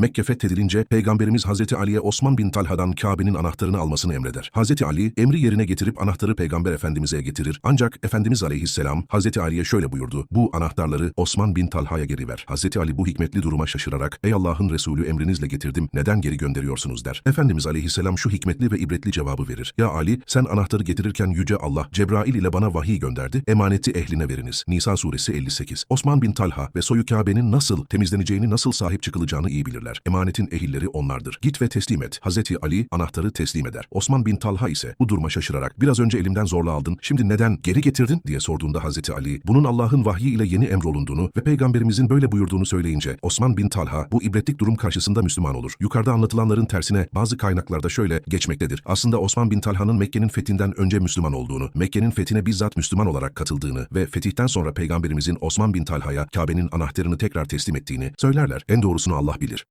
Mekke fethedilince Peygamberimiz Hazreti Ali'ye Osman bin Talha'dan Kabe'nin anahtarını almasını emreder. Hazreti Ali emri yerine getirip anahtarı Peygamber Efendimiz'e getirir. Ancak Efendimiz Aleyhisselam Hazreti Ali'ye şöyle buyurdu. Bu anahtarları Osman bin Talha'ya geri ver. Hazreti Ali bu hikmetli duruma şaşırarak Ey Allah'ın Resulü emrinizle getirdim neden geri gönderiyorsunuz der. Efendimiz Aleyhisselam şu hikmetli ve ibretli cevabı verir. Ya Ali sen anahtarı getirirken Yüce Allah Cebrail ile bana vahiy gönderdi. Emaneti ehline veriniz. Nisa suresi 58. Osman bin Talha ve soyu Kabe'nin nasıl temizleneceğini nasıl sahip çıkılacağını iyi bilirler. Emanetin ehilleri onlardır. Git ve teslim et. Hazreti Ali anahtarı teslim eder. Osman bin Talha ise bu duruma şaşırarak biraz önce elimden zorla aldın, şimdi neden geri getirdin diye sorduğunda Hazreti Ali, bunun Allah'ın vahyi ile yeni emrolunduğunu ve Peygamberimizin böyle buyurduğunu söyleyince Osman bin Talha bu ibretlik durum karşısında Müslüman olur. Yukarıda anlatılanların tersine bazı kaynaklarda şöyle geçmektedir. Aslında Osman bin Talha'nın Mekke'nin fethinden önce Müslüman olduğunu, Mekke'nin fethine bizzat Müslüman olarak katıldığını ve fetihten sonra Peygamberimizin Osman bin Talha'ya Kabe'nin anahtarını tekrar teslim ettiğini söylerler. En doğrusunu Allah bilir.